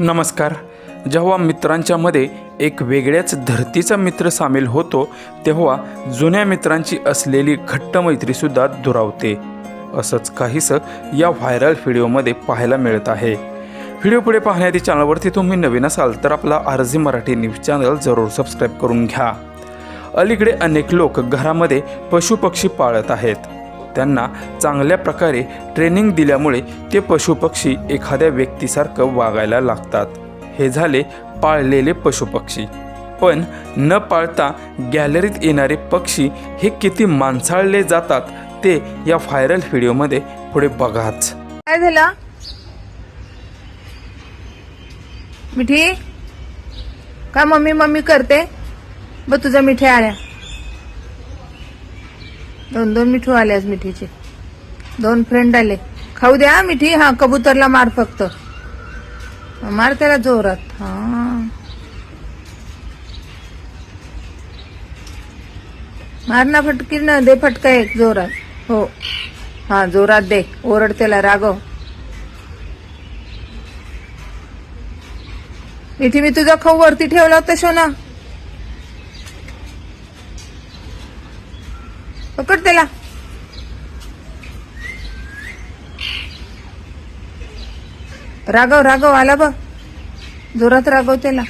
नमस्कार. जेव्हा मित्रांच्यामध्ये एक वेगळ्याच धर्तीचा मित्र सामील होतो तेव्हा जुन्या मित्रांची असलेली घट्ट मैत्रीसुद्धा दुरावते. असंच काहीसं या व्हायरल व्हिडिओमध्ये पाहायला मिळत आहे. व्हिडिओ पुढे पाहण्याआधी चॅनलवरती तुम्ही नवीन असाल तर आपला आरजी मराठी न्यूज चॅनल जरूर सबस्क्राईब करून घ्या. अलीकडे अनेक लोक घरामध्ये पशुपक्षी पाळत आहेत. त्यांना चांगल्या प्रकारे ट्रेनिंग दिल्यामुळे ते पशुपक्षी एखाद्या व्यक्तीसारखं वागायला लागतात. हे झाले पाळलेले पशुपक्षी. पण न पाळता गॅलरीत येणारे पक्षी हे किती माणसाळले जातात ते या व्हायरल व्हिडिओमध्ये पुढे बघाच. काय झालं? मिठी? का मम्मी मम्मी करते? ब तुझ्या मिठी आल्या. दोन दोन मिठू आले आज मिठीचे. दोन फ्रेंड आले. खाऊ द्या मिठी. हा कबूतरला मार फक्त. मार त्याला जोरात. हा. मार ना फटकी ना दे फटका एक जोरात. हो. हा जोरात दे. ओरड त्याला रागव. मिठी मी तुझा खाऊ वरती ठेवला होता शोना. पकड त्याला. राघव राघव आला बघ. जोरात राघव त्याला.